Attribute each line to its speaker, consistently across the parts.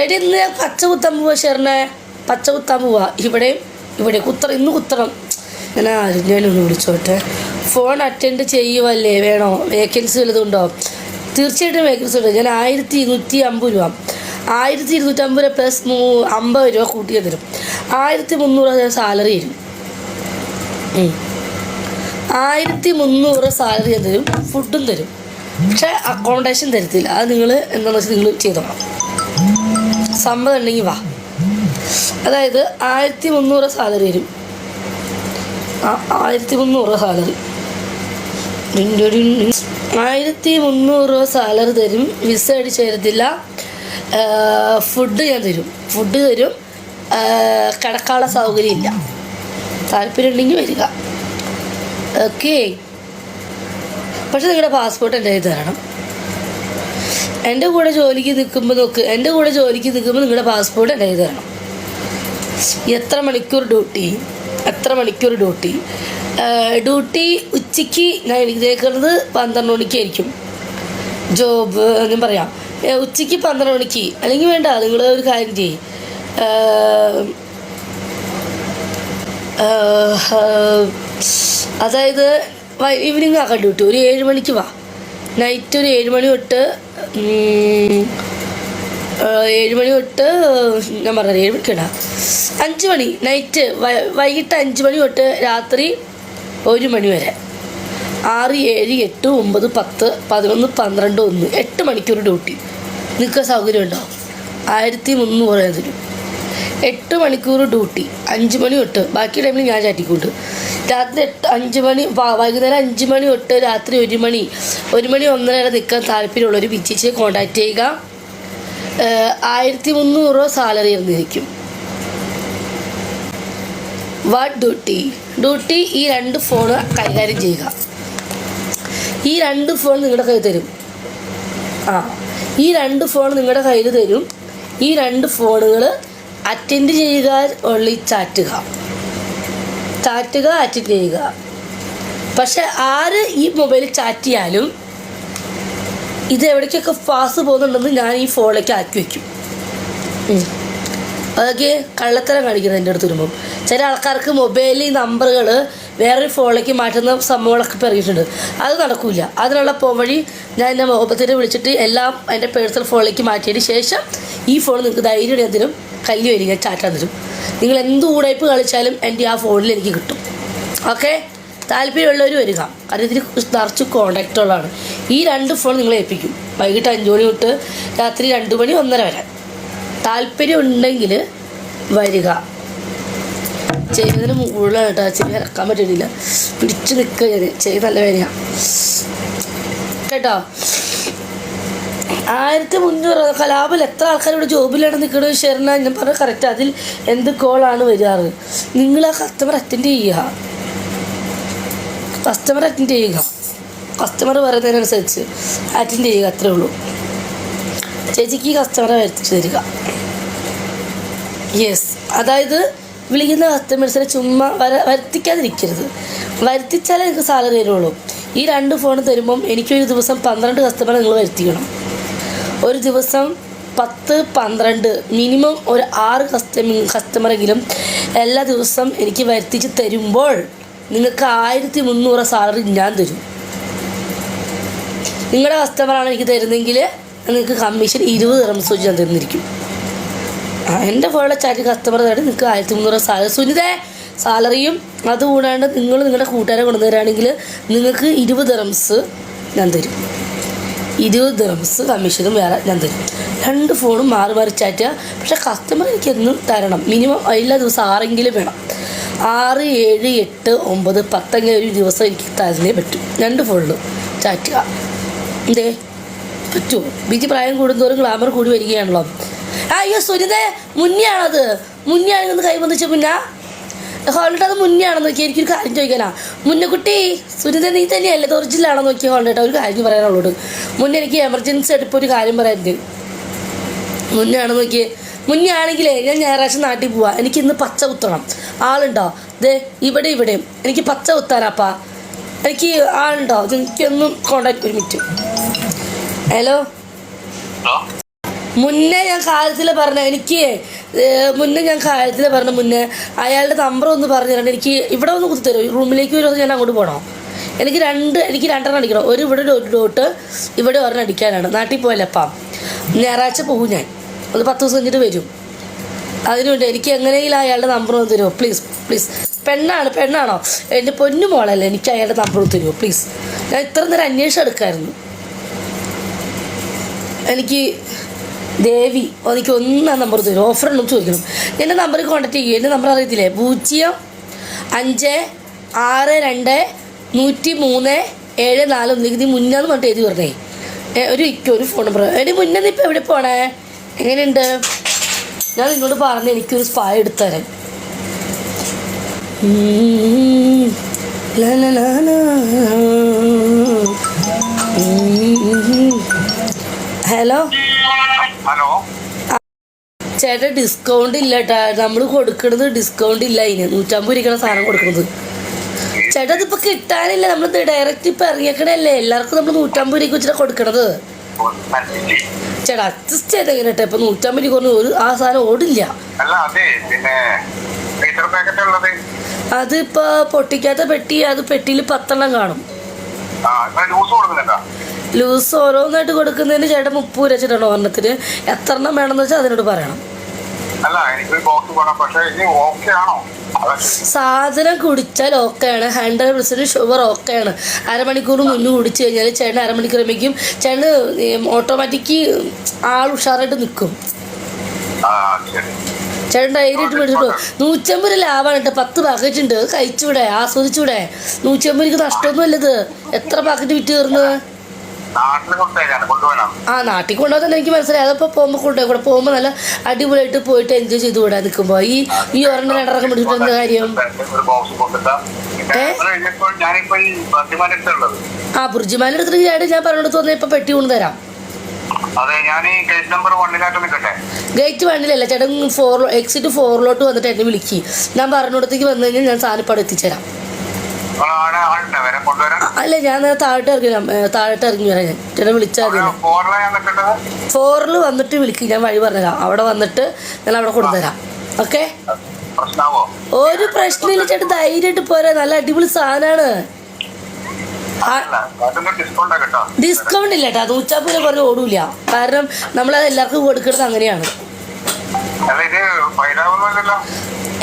Speaker 1: എടി ഇന്ന് ഞാൻ പച്ച കുത്താൻ പോവാ ഷെറിനെ പച്ച കുത്താൻ പോവാ. ഇവിടെയും ഇവിടെ കുത്തണം ഇന്ന് കുത്തണം. ഞാൻ ആരിഞ്ഞാലൊന്ന് വിളിച്ചോട്ടെ. Phone attend ചെയ്യുവല്ലേ? വേണോ? വേക്കൻസി വല്ലതുണ്ടോ തീർച്ചയായിട്ടും വേക്കൻസി ഉണ്ട്. ഞാൻ ആയിരത്തി ഇരുന്നൂറ്റി അമ്പത് രൂപ. ആയിരത്തി ഇരുന്നൂറ്റമ്പത് രൂപ പ്ലസ് മൂ അമ്പത് രൂപ കൂട്ടിയത് തരും. ആയിരത്തി മുന്നൂറ് രൂപ സാലറി തരും. ആയിരത്തി മുന്നൂറ് സാലറി ഞാൻ തരും. ഫുഡും തരും. പക്ഷേ അക്കോമഡേഷൻ തരത്തില്ല. അത് നിങ്ങൾ എന്താണെന്ന് വെച്ചാൽ നിങ്ങൾ ചെയ്തോളാം. സമ്മതം ഉണ്ടെങ്കിൽ വാ. അതായത് ആയിരത്തി മുന്നൂറ് സാലറി വരും. ആയിരത്തി മുന്നൂറ് സാലറി. ആയിരത്തി മുന്നൂറ് രൂപ സാലറി തരും. വിസ അടിച്ച് തരത്തില്ല. ഫുഡ് ഞാൻ തരും. ഫുഡ് തരും. കിടക്കാനുള്ള സൗകര്യം ഇല്ല. താല്പര്യം ഉണ്ടെങ്കിൽ വരിക. ഓക്കേ. പക്ഷെ നിങ്ങളുടെ പാസ്പോർട്ട് എന്റെ കയ്യിൽ തരണം. എന്റെ കൂടെ ജോലിക്ക് നിൽക്കുമ്പോൾ നോക്ക് എന്റെ കൂടെ ജോലിക്ക് നിൽക്കുമ്പോൾ നിങ്ങളുടെ പാസ്പോർട്ട് എന്റെ കയ്യിൽ തരണം. എത്ര മണിക്കൂർ ഡ്യൂട്ടി എത്ര മണിക്കൂർ ഡ്യൂട്ടി ഡ്യൂട്ടി ഉച്ചയ്ക്ക് ഞാൻ എഴുതിയേക്കുന്നത് പന്ത്രണ്ട് മണിക്കായിരിക്കും. ജോബ് ഞാൻ പറയാം. ഉച്ചയ്ക്ക് പന്ത്രണ്ട് മണിക്ക്. അല്ലെങ്കിൽ വേണ്ട നിങ്ങൾ ഒരു കാര്യം ചെയ്യും. അതായത് ഈവനിങ് ആക്കാൻ ഡ്യൂട്ടി ഒരു ഏഴ് മണിക്ക് വാ. നൈറ്റ് ഒരു ഏഴ് മണി തൊട്ട് ഏഴുമണി തൊട്ട് ഞാൻ പറഞ്ഞത് ഏഴ് മണിക്കടാ അഞ്ച് മണി നൈറ്റ് വൈകിട്ട് അഞ്ച് മണി തൊട്ട് രാത്രി ഒരു മണി വരെ. ആറ് ഏഴ് എട്ട് ഒമ്പത് പത്ത് പതിനൊന്ന് പന്ത്രണ്ട് ഒന്ന് എട്ട് മണിക്കൂർ ഡ്യൂട്ടി. നിങ്ങൾക്ക് സൗകര്യം ഉണ്ടോ ആയിരത്തി മുന്നൂറ് തരും. എട്ട് മണിക്കൂർ ഡ്യൂട്ടി അഞ്ച് മണി തൊട്ട്. ബാക്കി ടൈമിൽ ഞാൻ ചാറ്റിക്കൊണ്ട്. രാത്രി എട്ട് അഞ്ച് മണി വൈകുന്നേരം അഞ്ച് മണി തൊട്ട് രാത്രി ഒരു മണി ഒരു മണി ഒന്നര വരെ നിൽക്കാൻ ഒരു വിജിച്ച് കോൺടാക്റ്റ് ചെയ്യുക. ആയിരത്തി മുന്നൂറ് രൂപ സാലറി എന്നിരിക്കും വാട്ട് ഡ്യൂട്ടി ഡ്യൂട്ടി ഈ രണ്ട് ഫോൺ കൈകാര്യം ചെയ്യുക. ഈ രണ്ട് ഫോൺ നിങ്ങളുടെ കയ്യിൽ തരും. ആ ഈ രണ്ട് ഫോൺ നിങ്ങളുടെ കയ്യിൽ തരും. ഈ രണ്ട് ഫോണുകൾ അറ്റൻഡ് ചെയ്യുക ഉള്ളി ചാറ്റുക. ചാറ്റുക അറ്റൻഡ് ചെയ്യുക. പക്ഷെ ആര് ഈ മൊബൈലിൽ ചാറ്റ് ഇത് എവിടേക്കൊക്കെ ഫാസ്റ്റ് പോകുന്നുണ്ടെന്ന് ഞാൻ ഈ ഫോണിലേക്ക് ആക്കി വെക്കും. ഉം. അതൊക്കെ കള്ളത്തരം കാണിക്കുന്നത് എന്റെ അടുത്ത് വരുമ്പം. ചില ആൾക്കാർക്ക് മൊബൈലിൽ നമ്പറുകൾ വേറൊരു ഫോണിലേക്ക് മാറ്റുന്ന സംഭവങ്ങളൊക്കെ പറഞ്ഞിട്ടുണ്ട് അത് നടക്കില്ല അതിനുള്ള പോവഴി ഞാൻ എന്റെ മുഖത്തിന് വിളിച്ചിട്ട് എല്ലാം എന്റെ പേഴ്സണൽ ഫോണിലേക്ക് മാറ്റിയതിന് ശേഷം ഈ ഫോൺ നിങ്ങൾക്ക് ധൈര്യം എന്തിനും കയ്യിൽ വരിക ചാറ്റാൻ തരും. നിങ്ങൾ എന്ത് ഉടയ്പ് കളിച്ചാലും എന്റെ ആ ഫോണിൽ എനിക്ക് കിട്ടും. ഓക്കെ താല്പര്യമുള്ളവർ വരിക. കാരണം ഇതിൽ നിറച്ച് കോണ്ടാക്റ്റുകളാണ് ഈ രണ്ട് ഫോൺ നിങ്ങളെ ഏൽപ്പിക്കും. വൈകിട്ട് അഞ്ച് മണി തൊട്ട് രാത്രി രണ്ട് മണി ഒന്നര വരെ. താല്പര്യം ഉണ്ടെങ്കിൽ വരിക. ചെയ്യുന്നതിന് മുകളിലാണ് കേട്ടോ. ചെവി ഇറക്കാൻ പറ്റുന്നില്ല പിടിച്ചു നിൽക്കുക ഞാൻ നല്ല വേദന കേട്ടോ? ആയിരത്തി മുന്നൂറ് കലാപം എത്ര ആൾക്കാർ ഇവിടെ ജോബിലാണ് നിൽക്കുന്നത് ഷെറിന ഞാൻ പറഞ്ഞ കറക്റ്റ് അതിൽ എന്ത് കോളാണ് വരാറ്? നിങ്ങൾ ആ കസ്റ്റമർ അറ്റൻഡ് ചെയ്യുക. കസ്റ്റമർ അറ്റൻഡ് ചെയ്യുക. കസ്റ്റമർ പറയുന്നതിനനുസരിച്ച് അറ്റൻഡ് ചെയ്യുക അത്രേ ഉള്ളൂ. ചേച്ചിക്ക് കസ്റ്റമറെ വരുത്തിച്ച് തരിക. യെസ് അതായത് വിളിക്കുന്ന കസ്റ്റമേഴ്സിനെ ചുമ്മാ വര വരുത്തിക്കാതിരിക്കരുത്. വരുത്തിച്ചാലേ നിങ്ങൾക്ക് സാലറി തരുള്ളൂ ഈ രണ്ട് ഫോൺ തരുമ്പം എനിക്കൊരു ദിവസം പന്ത്രണ്ട് കസ്റ്റമറെ നിങ്ങൾ വരുത്തിക്കണം. ഒരു ദിവസം പത്ത് പന്ത്രണ്ട് മിനിമം ഒരു ആറ് കസ്റ്റമ കസ്റ്റമറെങ്കിലും എല്ലാ ദിവസം എനിക്ക് വരുത്തിച്ച് തരുമ്പോൾ നിങ്ങൾക്ക് ആയിരത്തി മുന്നൂറ് സാലറി ഞാൻ തരും. നിങ്ങളുടെ കസ്റ്റമറാണ് എനിക്ക് തരുന്നതെങ്കിൽ നിങ്ങൾക്ക് കമ്മീഷൻ ഇരുപത് റംസ് വെച്ച് ഞാൻ തന്നിരിക്കും. എന്റെ പോലുള്ള ചാറ്റ് കസ്റ്റമർ തരാണ് നിങ്ങൾക്ക് ആയിരത്തി മുന്നൂറ് സാലറി സുനിതേ സാലറിയും അതുകൂടാണ്ട് നിങ്ങൾ നിങ്ങളുടെ കൂട്ടുകാരെ കൊണ്ടുതരാണെങ്കിൽ നിങ്ങൾക്ക് ഇരുപത് റംസ് ഞാൻ തരും. ഇരുപത് ദിവസം കമ്മീഷനും വേറെ ഞാൻ തരും. രണ്ട് ഫോണും മാറി മാറി ചാറ്റുക പക്ഷേ കസ്റ്റമർ എനിക്ക് എന്നും തരണം. മിനിമം എല്ലാ ദിവസം ആറെങ്കിലും വേണം. ആറ് ഏഴ് എട്ട് ഒമ്പത് പത്തെങ്കിലും ഒരു ദിവസം എനിക്ക് തരുന്നേ പറ്റും. രണ്ട് ഫോണിലും ചാറ്റുക എന്തേ? പറ്റുമോ ബിജി പ്രായം കൂടുന്തോറും ഗ്ലാമർ കൂടി വരികയാണല്ലോ. ആ അയ്യോ സുനിതേ മുന്നെയാണത്. മുന്നിയാണെന്ന് കൈ വന്നിച്ച മുന്ന ഹോൾഡ് അത് ആണെന്ന് നോക്കി എനിക്കൊരു കാര്യം ചോദിക്കാനാ. മുന്നക്കുട്ടി സുനിത നീ തന്നെയല്ലേ? ഒറിജിനലാണോ നോക്കി ഹോൾഡ് ഒരു കാര്യം പറയാനുള്ളൂ മുന്നേ എനിക്ക് എമർജൻസി ആയിട്ട് ഒരു കാര്യം പറയാനുണ്ട്. മുന്നേ ആണെന്ന് നോക്കി മുന്നേ ആണെങ്കിലേ ഞാൻ ഞായറാഴ്ച നാട്ടിൽ പോവാ. എനിക്ക് ഇന്ന് പച്ച കുത്തണം. ആളുണ്ടോ? ദേ ഇവിടെ ഇവിടെയും എനിക്ക് പച്ച കുത്താനാപ്പാ. എനിക്ക് ആളുണ്ടോ? എനിക്കൊന്നും കോണ്ടാക്ട് ഒരു മിനിറ്റ്. ഹലോ മുന്നേ ഞാൻ കാര്യത്തിൽ പറഞ്ഞ എനിക്ക് മുന്നേ ഞാൻ കാര്യത്തിൽ പറഞ്ഞ മുന്നേ അയാളുടെ നമ്പർ ഒന്ന് പറഞ്ഞു തരണം. എനിക്ക് ഇവിടെ ഒന്ന് കുത്തി തരും റൂമിലേക്ക് വരുമ്പോൾ ഞാൻ അങ്ങോട്ട് പോകണം എനിക്ക് രണ്ട് എനിക്ക് രണ്ടെണ്ണം അടിക്കണം. ഒരു ഇവിടെ ഒരു ഡോട്ട് ഇവിടെ ഒരെണ്ണം അടിക്കാനാണ്. നാട്ടിൽ പോയല്ലപ്പം ഞായറാഴ്ച പോകും ഞാൻ. ഒരു പത്ത് ദിവസം കഴിഞ്ഞിട്ട് വരും. അതിനുവേണ്ടി എനിക്ക് എങ്ങനെയെങ്കിലും അയാളുടെ നമ്പർ ഒന്ന് തരുമോ? പ്ലീസ് പ്ലീസ് പെണ്ണാണ് പെണ്ണാണോ? എന്റെ പൊന്നു മോളല്ലേ എനിക്ക് അയാളുടെ നമ്പർ തരുമോ? പ്ലീസ് ഞാൻ ഇത്ര നേരം അന്വേഷണം എടുക്കായിരുന്നു എനിക്ക് ദേവി എനിക്ക് ഒന്നാം നമ്പർ തരും. ഓഫർ ഉണ്ടെന്ന് ചോദിക്കണം. എന്റെ നമ്പറിൽ കോൺടാക്ട് ചെയ്യും എന്റെ നമ്പർ അറിയത്തില്ലേ? പൂജ്യം അഞ്ച് ആറ് രണ്ട് നൂറ്റി മൂന്ന് ഏഴ് നാല് ഒന്നിലേക്ക് നീ മുന്നാന്ന് പറഞ്ഞിട്ട് എഴുതി പറഞ്ഞേ. ഒരു ഇക്ക ഒരു ഫോൺ നമ്പർ എടി മുന്നേ നീ ഇപ്പോൾ എവിടെ പോണേ? എങ്ങനെയുണ്ട്? ഞാൻ നിന്നോട് പറഞ്ഞു എനിക്കൊരു സ്പാ എടുത്തു തരാൻ ഉം. ലാ ലാ ലാ ലാ. ഉം. ഹലോ?
Speaker 2: ഹലോ
Speaker 1: ചേട്ടാ ഡിസ്കൗണ്ട് ഇല്ല കേട്ടാ നമ്മൾ കൊടുക്കണത് ഡിസ്കൗണ്ട് ഇല്ല അതിന്. നൂറ്റമ്പത് രൂപയ്ക്കാണ് സാധനം കൊടുക്കുന്നത് ചേട്ടാ ഇതിപ്പോ കിട്ടാനില്ല. നമ്മൾ ഡയറക്റ്റ് ഇപ്പൊ ഇറങ്ങിയേക്കണല്ലേ എല്ലാവർക്കും നമ്മൾ നൂറ്റമ്പത് രൂപയ്ക്ക് വെച്ചിട്ടാ കൊടുക്കണത്. ചേട്ടാ അഡ്ജസ്റ്റ് ചെയ്ത് എങ്ങനെ കേട്ടോ ഇപ്പൊ നൂറ്റമ്പത് രൂപ കൊണ്ട് ഒരു ആ സാധനം ഓടില്ല. അതിപ്പോ പൊട്ടിക്കാത്ത പെട്ടി അത് പെട്ടിയിൽ പത്തെണ്ണം കാണും.
Speaker 2: ലൂസ്
Speaker 1: ഓരോന്നായിട്ട് കൊടുക്കുന്നതിന് ചേട്ടൻ മുപ്പത് രൂപ വെച്ചിട്ടാണ് ഒരെണ്ണത്തിന് എത്ര എണ്ണം വേണമെന്ന് വെച്ചാൽ അതിനോട് പറയണം. സാധനം കുടിച്ചാൽ ഓക്കെയാണ് ഹൺഡ്രഡ് പെർസെന്റ് ഷുഗർ ഓക്കെയാണ് അരമണിക്കൂർ മുന്നേ കുടിച്ചു കഴിഞ്ഞാൽ ചേട്ടൻ അരമണിക്കൂർ കഴിയുമ്പോഴേക്കും ചേട്ടന് ഓട്ടോമാറ്റിക്ക് ആൾ ഉഷാറായിട്ട് നിൽക്കും ചേട്ടൻ ഡയറി ധൈര്യമായിട്ട് മേടിച്ചിട്ടോ നൂറ്റമ്പത് ലാഭാണ് ലാഭമാണ് കേട്ടോ. പത്ത് പാക്കറ്റ് ഉണ്ട്. കഴിച്ചൂടെ ആസ്വദിച്ചൂടെ നൂറ്റമ്പത് രൂപ നഷ്ടമൊന്നുമല്ലത് എത്ര പാക്കറ്റ് വിറ്റ്
Speaker 2: കൊണ്ടുപോകണം
Speaker 1: ആ നാട്ടിൽ കൊണ്ടുപോകാൻ എനിക്ക് മനസ്സിലായി. അതപ്പോ പോകുമ്പോൾ കൊണ്ടുപോയി. കൂടെ പോകുമ്പോൾ നല്ല അടിപൊളിയായിട്ട് പോയിട്ട് എൻജോയ് ചെയ്ത് കൂടാ നിൽക്കുമ്പോ. ഈ ഈ ഒരെണ്ണം രണ്ടറക്കം പിടിച്ചിട്ട് എന്താ കാര്യം? ആ ബുർജിമാല എടുത്തിട്ട് ചേട്ടൻ ഞാൻ പറഞ്ഞു വന്നാൽ ഇപ്പൊ പെട്ടി കൊണ്ട് തരാം.
Speaker 2: അതെ ഞാൻ ഗേറ്റ്
Speaker 1: വണ്ണിലല്ല ചേട്ടൻ ഫോർ എക്സിറ്റ് ഫോറിലോട്ട് വന്നിട്ട് എന്നെ വിളിക്കി. ഞാൻ പറഞ്ഞിടത്തേക്ക് വന്നു കഴിഞ്ഞാൽ ഞാൻ സാധനപ്പാട് എത്തിച്ചേരാം
Speaker 2: ആടെ ആളുണ്ട് വരെ കൊണ്ടുവരാൻ
Speaker 1: അ- അല്ല ഞാൻ താഴോട്ട് ഇറങ്ങി താഴോട്ട് ഇറങ്ങി വരാം ഞാൻ. ചേട്ടനെ വിളിച്ചാൽ മതി. ഫോറിൽ വന്നിട്ട് വിളിക്കും. ഞാൻ വഴി പറഞ്ഞുതരാം. അവിടെ വന്നിട്ട് ഞാൻ അവിടെ കൊണ്ടുതരാം ഓക്കെ? ഒരു പ്രശ്നമില്ല ചേട്ടൻ ധൈര്യമായിട്ട് പോരാ. നല്ല അടിപൊളി സാധനമാണ്
Speaker 2: ഡിസ്കൗണ്ട്
Speaker 1: ഇല്ല കേട്ടോ പറഞ്ഞു പറഞ്ഞ് ഓടൂല. കാരണം നമ്മളത് എല്ലാവർക്കും കൊടുക്കുന്നത് അങ്ങനെയാണ്.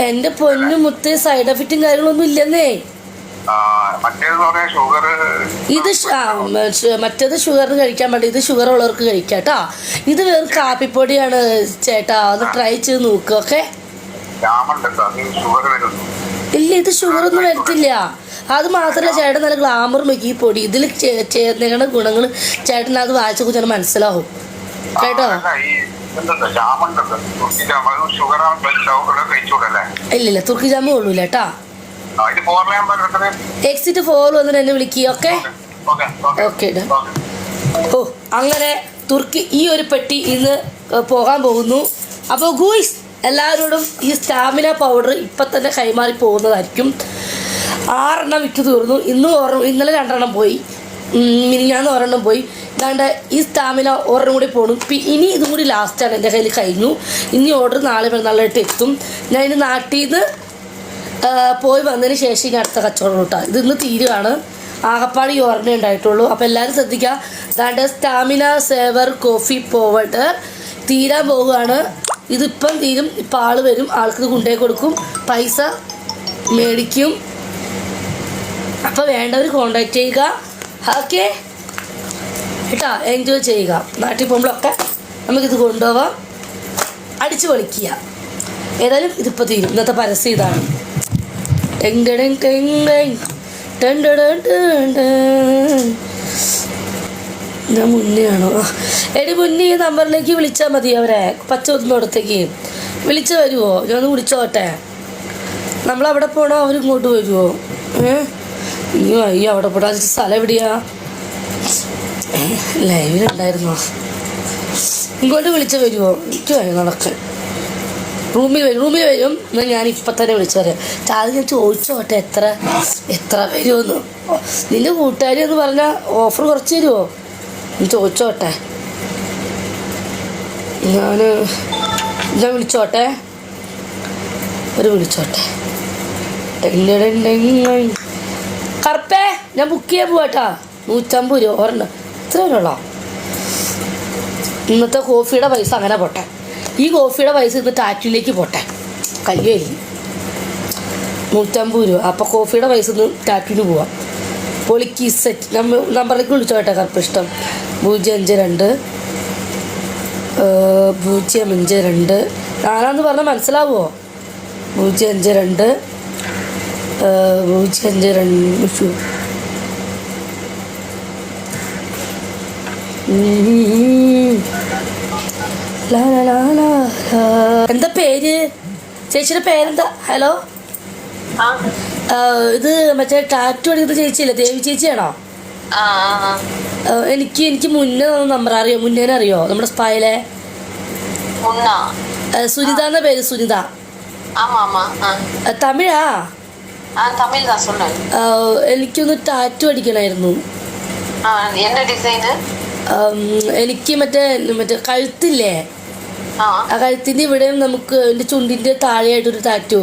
Speaker 1: എന്റെ പൊന്നു മുത്ത് സൈഡ് എഫക്റ്റും കാര്യങ്ങളൊന്നും ഇല്ലെന്നേ. ഇത് മറ്റേത് ഷുഗറിന് കഴിക്കാൻ പാടില്ല. ഇത് ഷുഗർ ഉള്ളവർക്ക് കഴിക്കാം കേട്ടോ. ഇത് വെറും കാപ്പിപ്പൊടിയാണ് ചേട്ടാ. ഒന്ന് ട്രൈ ചെയ്ത് നോക്കുക ഓക്കെ
Speaker 2: അത് ഷുഗർ
Speaker 1: ഇല്ല ഇത് ഷുഗർ ഒന്നും വരത്തില്ല. അത് മാത്രമല്ല ചേട്ടൻ നല്ല ഗ്ലാമർ വെക്കും ഈ പൊടി. ഇതിൽ ചേർന്നേക്കണ ഗുണങ്ങൾ ചേട്ടൻ അത് വായിച്ചു കുഞ്ഞാൽ മനസ്സിലാവും. കേട്ടോ?
Speaker 2: ഇല്ല ഇല്ല തുർക്കി അത് ഷുഗർ ഷുഗർ
Speaker 1: ജാമ കൊള്ളൂല കേട്ടാ. എക്സിറ്റ് ഫോർ വന്നിട്ട് എന്നെ വിളിക്കുക ഓക്കെ
Speaker 2: ഓക്കെ
Speaker 1: ഓ അങ്ങനെ തുർക്കി ഈ ഒരു പെട്ടി ഇന്ന് പോകാൻ പോകുന്നു. അപ്പോൾ ഗൂയിസ് എല്ലാവരോടും ഈ സ്റ്റാമിന പൗഡർ ഇപ്പം തന്നെ കൈമാറി പോകുന്നതായിരിക്കും. ആറെണ്ണം വിറ്റ് തീർന്നു. ഇന്ന് ഒരെണ്ണം ഇന്നലെ രണ്ടെണ്ണം പോയി. മിനിഞ്ഞാന്ന് ഒരെണ്ണം പോയി. ഇതാണ്ട് ഈ സ്റ്റാമിന ഒരെണ്ണം കൂടി പോകണം ഇനി ഇതും കൂടി ലാസ്റ്റാണ് എന്റെ കയ്യിൽ കഴിഞ്ഞു. ഇനി ഓർഡർ നാളെ പെരുന്നാളായിട്ട് എത്തും. ഞാൻ ഇനി നാട്ടിൽ നിന്ന് പോയി വന്നതിന് ശേഷം ഇനി അടുത്ത കച്ചവടം കേട്ടോ. ഇത് ഇന്ന് തീരുവാണ്. ആകപ്പാട് ഓർമ്മ ഉണ്ടായിട്ടുള്ളൂ. അപ്പോൾ എല്ലാവരും ശ്രദ്ധിക്കുക ദാണ്ട് സ്റ്റാമിന സേവർ കോഫി പോവട്ട് തീരാൻ പോവുകയാണ്. ഇതിപ്പം തീരും. ഇപ്പം ആൾ വരും. ആൾക്ക് കൊണ്ടേ കൊടുക്കും. പൈസ മേടിക്കും. അപ്പോൾ വേണ്ടവർ കോണ്ടാക്ട് ചെയ്യുക. ഓക്കെ കേട്ടോ? എൻജോയ് ചെയ്യുക. നാട്ടിൽ പോകുമ്പോഴൊക്കെ നമുക്കിത് കൊണ്ടുപോവാം. അടിച്ചു പൊളിക്കുക. ഏതായാലും ഇതിപ്പോൾ തീരും. ഇന്നത്തെ പരസ്യം ഇതാണ്. ഞാൻ മുന്നെയാണോ. എടി മുന്നേ ഈ നമ്പറിലേക്ക് വിളിച്ചാൽ മതി അവരെ പച്ച ഒന്നിടത്തേക്ക് വിളിച്ചു വരുമോ ഒന്ന് വിളിച്ചോട്ടെ നമ്മളവിടെ പോണോ അവരിങ്ങോട്ട് വരുമോ ഏ അയ്യോ അയ്യോ അവിടെ പോടാ സ്ഥലം എവിടെയാ ലൈവിലുണ്ടായിരുന്നോ ഇങ്ങോട്ട് വിളിച്ച് വരുമോ എനിക്ക് വഴി നടക്കാൻ റൂമിൽ വരും റൂമിൽ വരും. എന്നാൽ ഞാൻ ഇപ്പം തന്നെ വിളിച്ചു പറയാം. അത് ഞാൻ ചോദിച്ചോട്ടെ എത്ര എത്ര വരുമെന്ന്? നിന്റെ കൂട്ടുകാരി എന്ന് പറഞ്ഞാൽ ഓഫർ കുറച്ച് തരുമോ ഞാൻ ചോദിച്ചോട്ടെ ഞാൻ ഞാൻ വിളിച്ചോട്ടെ ഒരു വിളിച്ചോട്ടെ. കറുപ്പേ ഞാൻ ബുക്ക് ചെയ്യാൻ പോവാട്ടാ നൂറ്റമ്പത് രൂപ ഒരെണ്ണം. ഇത്ര ഉള്ളോ ഇന്നത്തെ കോഫിയുടെ പൈസ അങ്ങനെ പോട്ടെ. ഈ കോഫിയുടെ പൈസ ഇത് ടാറ്റുവിലേക്ക് പോട്ടെ. കയ്യേലി നൂറ്റമ്പത് രൂപ. അപ്പോൾ കോഫിയുടെ പൈസ ഒന്ന് ടാറ്റുവിന് പോവാം. പൊളിക്ക് സെറ്റ് നമ്മൾ നമ്പറിലേക്ക് വിളിച്ചോട്ടെ കറുപ്പ് ഇഷ്ടം പൂജ്യം അഞ്ച് രണ്ട്. പൂജ്യം അഞ്ച് രണ്ട്. നാലാന്ന് പറഞ്ഞാൽ മനസ്സിലാവുമോ പൂജ്യം അഞ്ച് രണ്ട്. പൂജ്യം അഞ്ച് രണ്ട്. ശ്ശോ. എന്താ പേര്? ചേച്ചിയുടെ പേരെന്താ? ഹലോ? ഇത് മറ്റേ ടാറ്റു അടിക്കുന്ന ചേച്ചിയില്ലേ? ദേവി ചേച്ചിയാണോ? എനിക്ക് എനിക്ക് മുന്നേ നമ്പർ അറിയോ? മുന്നേ അറിയോ? നമ്മുടെ സ്പായിലെ? സുനിത എന്ന പേര് സുനിത. തമിഴാ? എനിക്കൊന്ന് ടാറ്റു അടിക്കണായിരുന്നു. എനിക്ക് മറ്റേ മറ്റേ കഴുത്തില്ലേ?
Speaker 3: ആ
Speaker 1: ആ കഴുത്തിൻ്റെ ഇവിടെയും നമുക്ക് എൻ്റെ ചുണ്ടിൻ്റെ താഴെയായിട്ടൊരു ടാറ്റു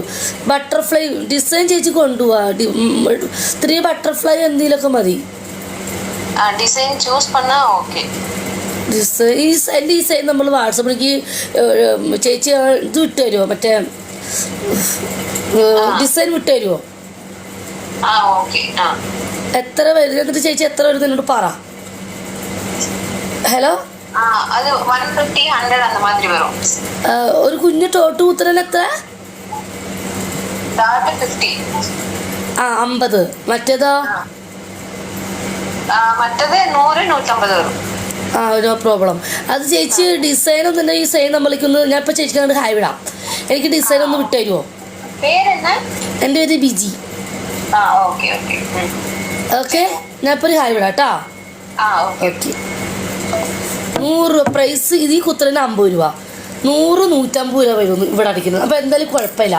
Speaker 1: ബട്ടർഫ്ലൈ ഡിസൈൻ ചേച്ചി കൊണ്ടുപോവാ ഡി- ഉം, ഇത്തിരി ബട്ടർഫ്ലൈ എന്തെങ്കിലുമൊക്കെ മതി
Speaker 3: ஆ டிசைன் சூஸ் பண்ணா ஓகே
Speaker 1: ഡിസൈൻ ഈ സ- എൻ്റെ ഈ സൈഡ് നമ്മൾ വാട്സപ്പിലേക്ക് ചേച്ചി ആ ഇത് വിട്ട് തരുമോ മറ്റേ ഡിസൈൻ വിട്ട് തരുമോ
Speaker 3: ஆ ஓகே ஆ
Speaker 1: എത്ര വരും എന്നിട്ട് ചേച്ചി എത്ര വരും എന്നോട് പറ ഹലോ ഒരു കുഞ്ഞു ടോട്ട് കുത്തലിന് എത്ര? ആ അമ്പത്. മറ്റേതോ?
Speaker 3: വരും.
Speaker 1: ആ നോ പ്രോബ്ലം. അത് ചേച്ചി ഡിസൈൻ ഒന്നും ഈ സൈൻ നമ്മളിലേക്ക് ഞാൻ ഇപ്പൊ ചേച്ചിക്ക് അങ്ങോട്ട് ഹായ് വിടാം. എനിക്ക് ഡിസൈൻ ഒന്ന്
Speaker 3: വിട്ടുതരുമോ
Speaker 1: എന്റെ പേര് ബിജി. ഓക്കെ ഞാൻ ഇപ്പൊ ഹായ് വിടാം കേട്ടോ. ഓക്കെ. നൂറ് രൂപ പ്രൈസ് ഇത് ഈ കുത്തലിന് അമ്പത് രൂപ. നൂറ് നൂറ്റമ്പത് രൂപ വരും ഇവിടെ അടിക്കുന്നത് അപ്പോൾ എന്തായാലും കുഴപ്പമില്ല.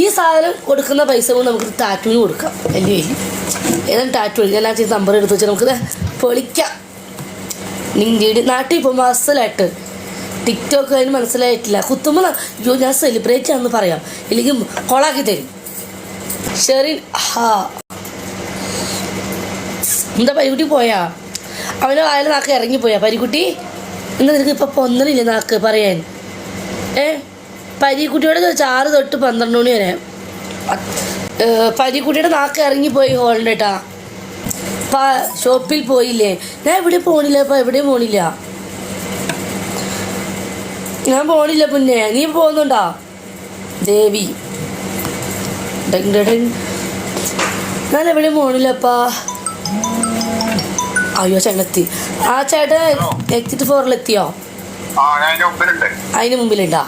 Speaker 1: ഈ സാധനം കൊടുക്കുന്ന പൈസ കൊണ്ട് നമുക്ക് ടാറ്റുവിന് കൊടുക്കാം. വലിയ വലിയ ഏതാണ് ടാറ്റു ഞാൻ ആ ചെയ്ത് നമ്പർ എടുത്ത് വെച്ചാൽ നമുക്ക് പൊളിക്കാം. ഇന്ത്യയുടെ നാട്ടിൽ ഇപ്പോൾ മാസത്തിലായിട്ട് ടിക്ടോക്ക് അതിന് മനസ്സിലായിട്ടില്ല. കുത്തുമ്പോൾ അയ്യോ ഞാൻ സെലിബ്രേറ്റ് ആണെന്ന് പറയാം. ഇല്ലെങ്കിൽ കൊളാക്കി തരും. ഷെറിൻ ഹാ എന്താ പരിക്കുട്ടി പോയാ? അവന്റെ വായിൽ നാക്ക് ഇറങ്ങിപ്പോയാ പരിക്കുട്ടി എന്താ നിനക്ക് ഇപ്പം പൊന്നണില്ല നാക്ക്? പറയാൻ. ഏ? പരിക്കുട്ടിയോട് ചോദിച്ചാൽ ആറ് തൊട്ട് പന്ത്രണ്ട് മണി വരെ. പരീക്കുട്ടിയുടെ നാക്ക് ഇറങ്ങിപ്പോയി ഹോളിന്റെ കേട്ടാ. പാ ഷോപ്പിൽ പോയില്ലേ. ഞാൻ എവിടെ പോണില്ല ഇപ്പം എവിടെയും പോണില്ല. ഞാൻ പോണില്ല പിന്നെ. നീ പോകുന്നുണ്ടോ? ദേവി. ഞാൻ എവിടെയും പോണില്ലപ്പാ അയ്യോ ചേട്ടനെത്തി. ആ ചേട്ടൻ എക്സിറ്റ് ഫോറിലെത്തിയോ
Speaker 2: എത്തിയോ
Speaker 1: അതിന് മുമ്പിലുണ്ടാ?